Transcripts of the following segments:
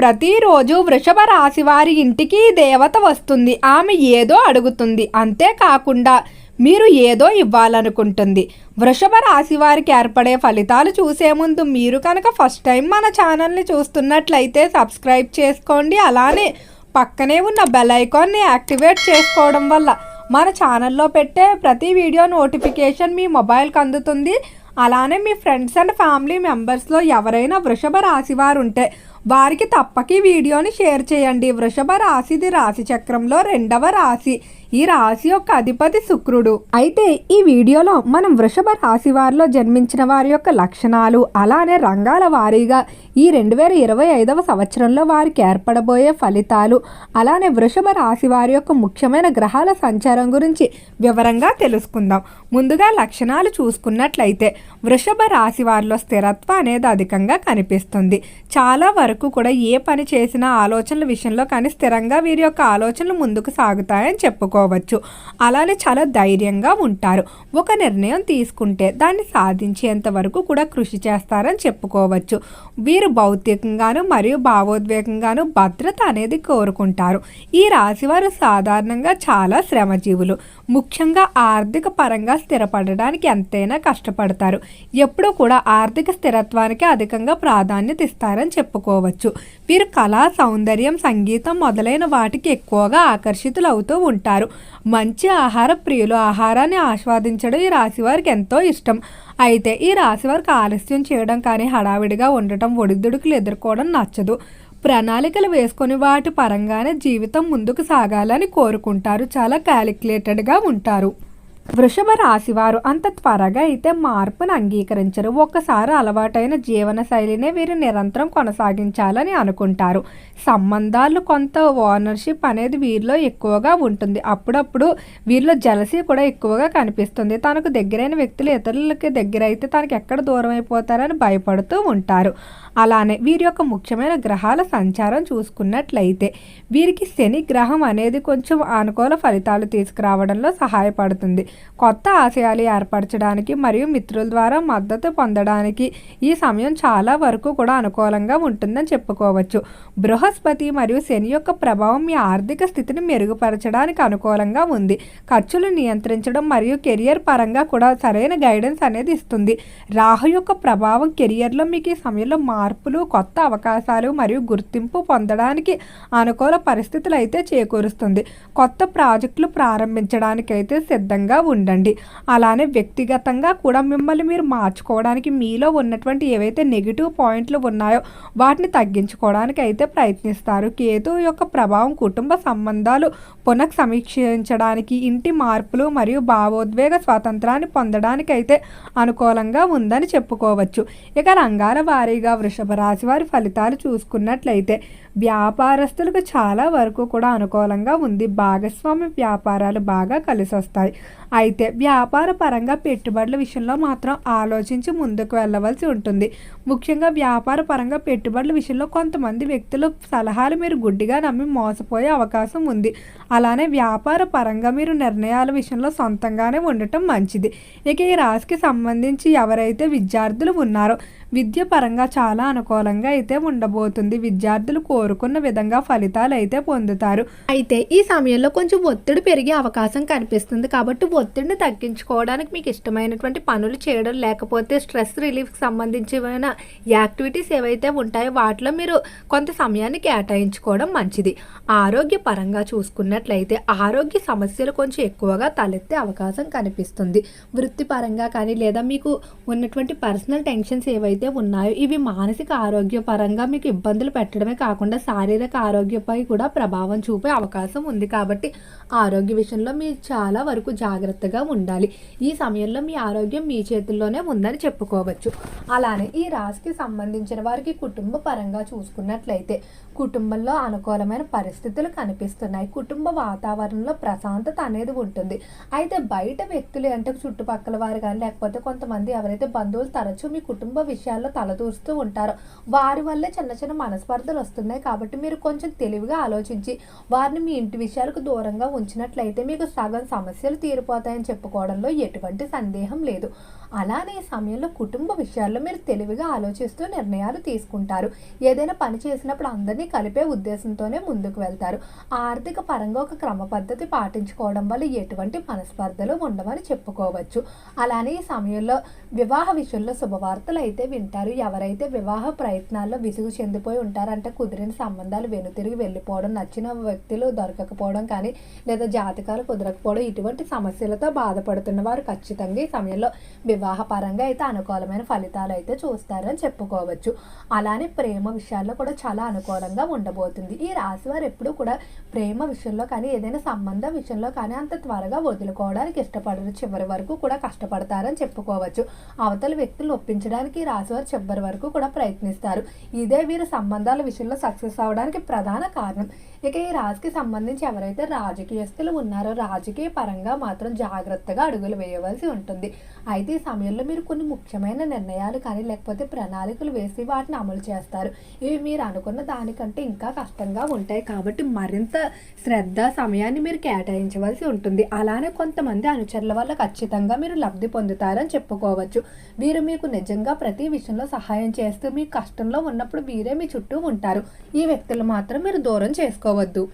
ప్రతిరోజు వృషభ రాశి వారి ఇంటికి దేవత వస్తుంది. ఆమె ఏదో అడుగుతుంది. అంతేకాకుండా మీరు ఏదో ఇవ్వాలనుకుంటుంది. వృషభ రాశి వారికి ఏర్పడే ఫలితాలు చూసే ముందు మీరు కనుక ఫస్ట్ టైం మన ఛానల్ని చూస్తున్నట్లయితే సబ్స్క్రైబ్ చేసుకోండి. అలానే పక్కనే ఉన్న బెల్ ఐకాన్ని యాక్టివేట్ చేసుకోవడం వల్ల మన ఛానల్లో పెట్టే ప్రతి వీడియో నోటిఫికేషన్ మీ మొబైల్కి అందుతుంది. అలానే మీ ఫ్రెండ్స్ అండ్ ఫ్యామిలీ మెంబర్స్లో ఎవరైనా వృషభ రాశి వారు ఉంటే వారికి తప్పక ఈ వీడియోని షేర్ చేయండి. వృషభ రాశిది రాశి చక్రంలో రెండవ రాశి. ఈ రాశి యొక్క అధిపతి శుక్రుడు. అయితే ఈ వీడియోలో మనం వృషభ రాశి వారిలో జన్మించిన వారి యొక్క లక్షణాలు అలానే రంగాల వారీగా ఈ రెండు వేల ఇరవై ఐదవ సంవత్సరంలో వారికి ఏర్పడబోయే ఫలితాలు అలానే వృషభ రాశి వారి యొక్క ముఖ్యమైన గ్రహాల సంచారం గురించి వివరంగా తెలుసుకుందాం. ముందుగా లక్షణాలు చూసుకున్నట్లయితే వృషభ రాశి వారిలో స్థిరత్వం అనేది అధికంగా కనిపిస్తుంది. చాలా వరకు కూడా ఏ పని చేసినా ఆలోచనల విషయంలో కానీ స్థిరంగా వీరి యొక్క ఆలోచనలు ముందుకు సాగుతాయని చెప్పుకోవచ్చు. అలానే చాలా ధైర్యంగా ఉంటారు. ఒక నిర్ణయం తీసుకుంటే దాన్ని సాధించేంత వరకు కూడా కృషి చేస్తారని చెప్పుకోవచ్చు. వీరు భౌతికంగాను మరియు భావోద్వేగంగాను భద్రత అనేది కోరుకుంటారు. ఈ రాశివారు సాధారణంగా చాలా శ్రమజీవులు. ముఖ్యంగా ఆర్థిక పరంగా స్థిరపడడానికి ఎంతైనా కష్టపడతారు. ఎప్పుడూ కూడా ఆర్థిక స్థిరత్వానికి అధికంగా ప్రాధాన్యత ఇస్తారని చెప్పుకోవచ్చు. వీరు కళా సౌందర్యం సంగీతం మొదలైన వాటికి ఎక్కువగా ఆకర్షితులు అవుతూ ఉంటారు. మంచి ఆహార ప్రియులు ఆహారాన్ని ఆస్వాదించడం ఈ రాశి వారికి ఎంతో ఇష్టం. అయితే ఈ రాశి వారికి ఆలస్యం చేయడం కానీ హడావిడిగా ఉండటం ఒడిదుడుకులు ఎదుర్కోవడం నచ్చదు. ప్రణాళికలు వేసుకొని వాటి పరంగానే జీవితం ముందుకు సాగాలని కోరుకుంటారు. చాలా క్యాలిక్యులేటెడ్గా ఉంటారు. వృషభ రాశివారు అంత త్వరగా అయితే మార్పును అంగీకరించరు. ఒక్కసారి అలవాటైన జీవన శైలినే వీరు నిరంతరం కొనసాగించాలని అనుకుంటారు. సంబంధాలు కొంత ఓనర్షిప్ అనేది వీరిలో ఎక్కువగా ఉంటుంది. అప్పుడప్పుడు వీరిలో జలసీ కూడా ఎక్కువగా కనిపిస్తుంది. తనకు దగ్గరైన వ్యక్తులు ఇతరులకి దగ్గర అయితే తనకు ఎక్కడ దూరం అయిపోతారని భయపడుతూ ఉంటారు. అలానే వీరి యొక్క ముఖ్యమైన గ్రహాల సంచారం చూసుకున్నట్లయితే వీరికి శని గ్రహం అనేది కొంచెం అనుకూల ఫలితాలు తీసుకురావడంలో సహాయపడుతుంది. కొత్త ఆశయాలు ఏర్పరచడానికి మరియు మిత్రుల ద్వారా మద్దతు పొందడానికి ఈ సమయం చాలా వరకు కూడా అనుకూలంగా ఉంటుందని చెప్పుకోవచ్చు. బృహస్పతి మరియు శని యొక్క ప్రభావం మీ ఆర్థిక స్థితిని మెరుగుపరచడానికి అనుకూలంగా ఉంది. ఖర్చులు నియంత్రించడం మరియు కెరియర్ పరంగా కూడా సరైన గైడెన్స్ అనేది ఇస్తుంది. రాహు యొక్క ప్రభావం కెరియర్లో మీకు ఈ సమయంలో మార్పులు కొత్త అవకాశాలు మరియు గుర్తింపు పొందడానికి అనుకూల పరిస్థితులు అయితే చేకూరుస్తుంది. కొత్త ప్రాజెక్టులు ప్రారంభించడానికి అయితే సిద్ధంగా ఉండండి. అలానే వ్యక్తిగతంగా కూడా మిమ్మల్ని మీరు మార్చుకోవడానికి మీలో ఉన్నటువంటి ఏవైతే నెగిటివ్ పాయింట్లు ఉన్నాయో వాటిని తగ్గించుకోవడానికి అయితే ప్రయత్నిస్తారు. కేతు యొక్క ప్రభావం కుటుంబ సంబంధాలు పునః సమీక్షించడానికి ఇంటి మార్పులు మరియు భావోద్వేగ స్వాతంత్రాన్ని పొందడానికి అయితే అనుకూలంగా ఉందని చెప్పుకోవచ్చు. ఇక రంగాల వారీగా వృషభ రాశి వారి ఫలితాలు చూసుకున్నట్లయితే వ్యాపారస్తులకు చాలా వరకు కూడా అనుకూలంగా ఉంది. భాగస్వామి వ్యాపారాలు బాగా కలిసి వస్తాయి అయితే వ్యాపార పరంగా పెట్టుబడుల విషయంలో మాత్రం ఆలోచించి ముందుకు వెళ్ళవలసి ఉంటుంది. ముఖ్యంగా వ్యాపార పరంగా పెట్టుబడుల విషయంలో కొంతమంది వ్యక్తులు సలహాలు మీరు గుడ్డిగా నమ్మి మోసపోయే అవకాశం ఉంది. అలానే వ్యాపార పరంగా మీరు నిర్ణయాల విషయంలో సొంతంగానే ఉండటం మంచిది. ఇక ఈ రాశికి సంబంధించి ఎవరైతే విద్యార్థులు ఉన్నారో విద్య పరంగా చాలా అనుకూలంగా అయితే ఉండబోతుంది. విద్యార్థులు కోరుకున్న విధంగా ఫలితాలు అయితే పొందుతారు. అయితే ఈ సమయంలో కొంచెం ఒత్తిడి పెరిగే అవకాశం కనిపిస్తుంది. కాబట్టి ఒత్తిడిని తగ్గించుకోవడానికి మీకు ఇష్టమైనటువంటి పనులు చేయడం లేకపోతే స్ట్రెస్ రిలీఫ్కి సంబంధించిన యాక్టివిటీస్ ఏవైతే ఉంటాయో వాటిలో మీరు కొంత సమయాన్ని కేటాయించుకోవడం మంచిది. ఆరోగ్య పరంగా చూసుకున్నట్లయితే ఆరోగ్య సమస్యలు కొంచెం ఎక్కువగా తలెత్తే అవకాశం కనిపిస్తుంది. వృత్తిపరంగా కానీ లేదా మీకు ఉన్నటువంటి పర్సనల్ టెన్షన్స్ ఏవైతే ఉన్నాయో ఇవి మానసిక ఆరోగ్య పరంగా మీకు ఇబ్బందులు పెట్టడమే కాకుండా శారీరక ఆరోగ్యపై కూడా ప్రభావం చూపే అవకాశం ఉంది కాబట్టి ఆరోగ్య విషయంలో మీరు చాలా వరకు జాగ్రత్తగా ఉండాలి. ఈ సమయంలో మీ ఆరోగ్యం మీ చేతుల్లోనే ఉందని చెప్పుకోవచ్చు. అలానే ఈ రాశికి సంబంధించిన వారికి కుటుంబ పరంగా చూసుకున్నట్లయితే కుటుంబంలో అనుకూలమైన పరిస్థితులు కనిపిస్తున్నాయి. కుటుంబ వాతావరణంలో ప్రశాంతత అనేది ఉంటుంది. అయితే బయట వ్యక్తులు అంటే చుట్టుపక్కల వారు కానీ లేకపోతే కొంతమంది ఎవరైతే బంధువులు తరచూ మీ కుటుంబ విషయాల్లో తలదూరుస్తూ ఉంటారు. వారి వల్లే చిన్న చిన్న మనస్పర్ధలు వస్తున్నాయి కాబట్టి మీరు కొంచెం తెలివిగా ఆలోచించి వారిని మీ ఇంటి విషయాలకు దూరంగా ఉంచినట్లయితే మీకు సగం సమస్యలు తీరిపోతాయని చెప్పుకోవడంలో ఎటువంటి సందేహం లేదు. అలానే ఈ సమయంలో కుటుంబ విషయాల్లో మీరు తెలివిగా ఆలోచిస్తూ నిర్ణయాలు తీసుకుంటారు. ఏదైనా పని చేసినప్పుడు అందరినీ కలిపే ఉద్దేశంతోనే ముందుకు వెళ్తారు. ఆర్థిక పరంగా ఒక క్రమ పద్ధతి పాటించుకోవడం వల్ల ఎటువంటి మనస్పర్ధలు ఉండవని చెప్పుకోవచ్చు. అలానే ఈ సమయంలో వివాహ విషయంలో శుభవార్తలు అయితే వింటారు. ఎవరైతే వివాహ ప్రయత్నాల్లో విసుగు చెందిపోయి ఉంటారంటే కుదిరిన సంబంధాలు వెనుతిరిగి వెళ్ళిపోవడం నచ్చిన వ్యక్తులు దొరకకపోవడం కానీ లేదా జాతకాలు కుదరకపోవడం ఇటువంటి సమస్యలతో బాధపడుతున్న వారు ఖచ్చితంగా ఈ సమయంలో వివాహ పరంగా అయితే అనుకూలమైన ఫలితాలు అయితే చూస్తారని చెప్పుకోవచ్చు. అలానే ప్రేమ విషయాల్లో కూడా చాలా అనుకూలంగా ఉండబోతుంది. ఈ రాశి వారు ఎప్పుడూ కూడా ప్రేమ విషయంలో కానీ ఏదైనా సంబంధ విషయంలో కానీ అంత త్వరగా వదులుకోవడానికి ఇష్టపడరు. చివరి వరకు కూడా కష్టపడతారని చెప్పుకోవచ్చు. అవతల వ్యక్తులు ఒప్పించడానికి ఈ రాశి వారు చివరి వరకు కూడా ప్రయత్నిస్తారు. ఇదే వీరు సంబంధాల విషయంలో సక్సెస్ అవడానికి ప్రధాన కారణం. ఇక ఈ రాశికి సంబంధించి ఎవరైతే రాజకీయస్తులు ఉన్నారో రాజకీయ పరంగా మాత్రం జాగ్రత్తగా అడుగులు వేయవలసి ఉంటుంది. అయితే ఈ సమయంలో మీరు కొన్ని ముఖ్యమైన నిర్ణయాలు కానీ లేకపోతే ప్రణాళికలు వేసి వాటిని అమలు చేస్తారు. ఇవి మీరు అనుకున్న దానికంటే ఇంకా కష్టంగా ఉంటాయి కాబట్టి మరింత శ్రద్ధ సమయాన్ని మీరు కేటాయించవలసి ఉంటుంది. అలానే కొంతమంది అనుచరుల వల్ల ఖచ్చితంగా మీరు లబ్ధి పొందుతారని చెప్పుకోవచ్చు. వీరు మీకు నిజంగా ప్రతి విషయంలో సహాయం చేస్తూ మీ కష్టంలో ఉన్నప్పుడు మీరే మీ చుట్టూ ఉంటారు. ఈ వ్యక్తులు మాత్రం మీరు దూరం చేసుకోవద్దు.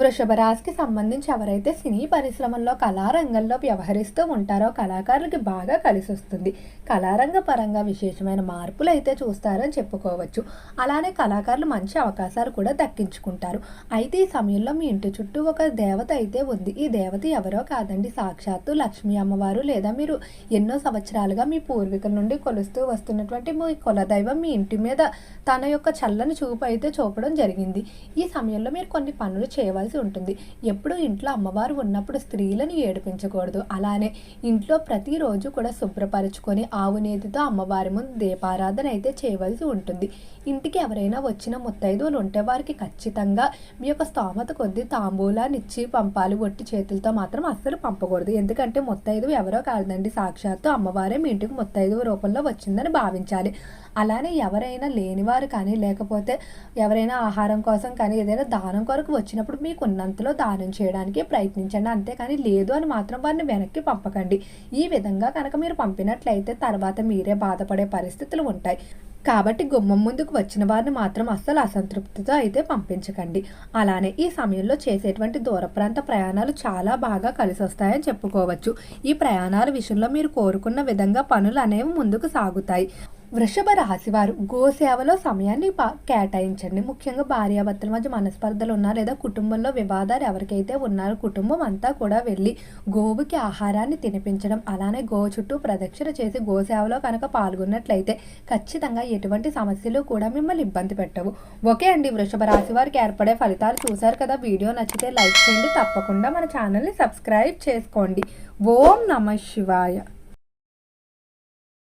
వృషభ రాశికి సంబంధించి ఎవరైతే సినీ పరిశ్రమల్లో కళారంగంలో వ్యవహరిస్తూ ఉంటారో కళాకారులకి బాగా కలిసి వస్తుంది. కళారంగ పరంగా విశేషమైన మార్పులు అయితే చూస్తారని చెప్పుకోవచ్చు. అలానే కళాకారులు మంచి అవకాశాలు కూడా దక్కించుకుంటారు. అయితే ఈ సమయంలో మీ ఇంటి చుట్టూ ఒక దేవత అయితే ఉంది. ఈ దేవత ఎవరో కాదండి. సాక్షాత్తు లక్ష్మీ అమ్మవారు లేదా మీరు ఎన్నో సంవత్సరాలుగా మీ పూర్వీకుల నుండి కొలుస్తూ వస్తున్నటువంటి మీ కులదైవం మీ ఇంటి మీద తన యొక్క చల్లని చూపు అయితే చూపడం జరిగింది. ఈ సమయంలో మీరు కొన్ని పనులు చేయవలసి ఉంటుంది. ఎప్పుడు ఇంట్లో అమ్మవారు ఉన్నప్పుడు స్త్రీలను ఏడిపించకూడదు. అలానే ఇంట్లో ప్రతిరోజు కూడా శుభ్రపరచుకొని ఆవు నేతితో అమ్మవారి ముందు దీపారాధన అయితే చేయవలసి ఉంటుంది. ఇంటికి ఎవరైనా వచ్చిన ముత్తైదువులు ఉంటే వారికి ఖచ్చితంగా మీ యొక్క స్తోమత కొద్దీ తాంబూలాన్ని ఇచ్చి పంపాలి ఒట్టి చేతులతో మాత్రం అస్సలు పంపకూడదు. ఎందుకంటే ముత్తైదువు ఎవరో కాదండి. సాక్షాత్తు అమ్మవారే మీ ఇంటికి ముత్తైదువు రూపంలో వచ్చిందని భావించాలి. అలానే ఎవరైనా లేనివారు కానీ లేకపోతే ఎవరైనా ఆహారం కోసం కానీ ఏదైనా దానం కొరకు వచ్చినప్పుడు మీ ఉన్నంతలో దానం చేయడానికి ప్రయత్నించండి. అంతేకాని లేదు అని మాత్రం వారిని వెనక్కి పంపకండి. ఈ విధంగా కనుక మీరు పంపినట్లయితే తర్వాత మీరే బాధపడే పరిస్థితులు ఉంటాయి. కాబట్టి గుమ్మం ముందుకు వచ్చిన వారిని మాత్రం అస్సలు అసంతృప్తితో అయితే పంపించకండి. అలానే ఈ సమయంలో చేసేటువంటి దూర ప్రాంత ప్రయాణాలు చాలా బాగా కలిసి వస్తాయని చెప్పుకోవచ్చు. ఈ ప్రయాణాల విషయంలో మీరు కోరుకున్న విధంగా పనులు అనేవి ముందుకు సాగుతాయి. వృషభ రాశి వారు గోసేవలో సమయాన్ని పా- కేటాయించండి. ముఖ్యంగా భార్యాభర్తల మధ్య మనస్పర్ధలు ఉన్నా లేదా కుటుంబంలో వివాదాలు ఎవరికైతే ఉన్నారో కుటుంబం అంతా కూడా వెళ్ళి గోవుకి ఆహారాన్ని తినిపించడం అలానే గో చుట్టూ ప్రదక్షిణ చేసి గోసేవలో కనుక పాల్గొన్నట్లయితే ఖచ్చితంగా ఎటువంటి సమస్యలు కూడా మిమ్మల్ని ఇబ్బంది పెట్టవు. ఓకే అండి వృషభ రాశి వారికి ఏర్పడే ఫలితాలు చూశారు కదా. వీడియో నచ్చితే లైక్ చేయండి. తప్పకుండా మన ఛానల్ని సబ్స్క్రైబ్ చేసుకోండి. ఓం నమ శివాయ.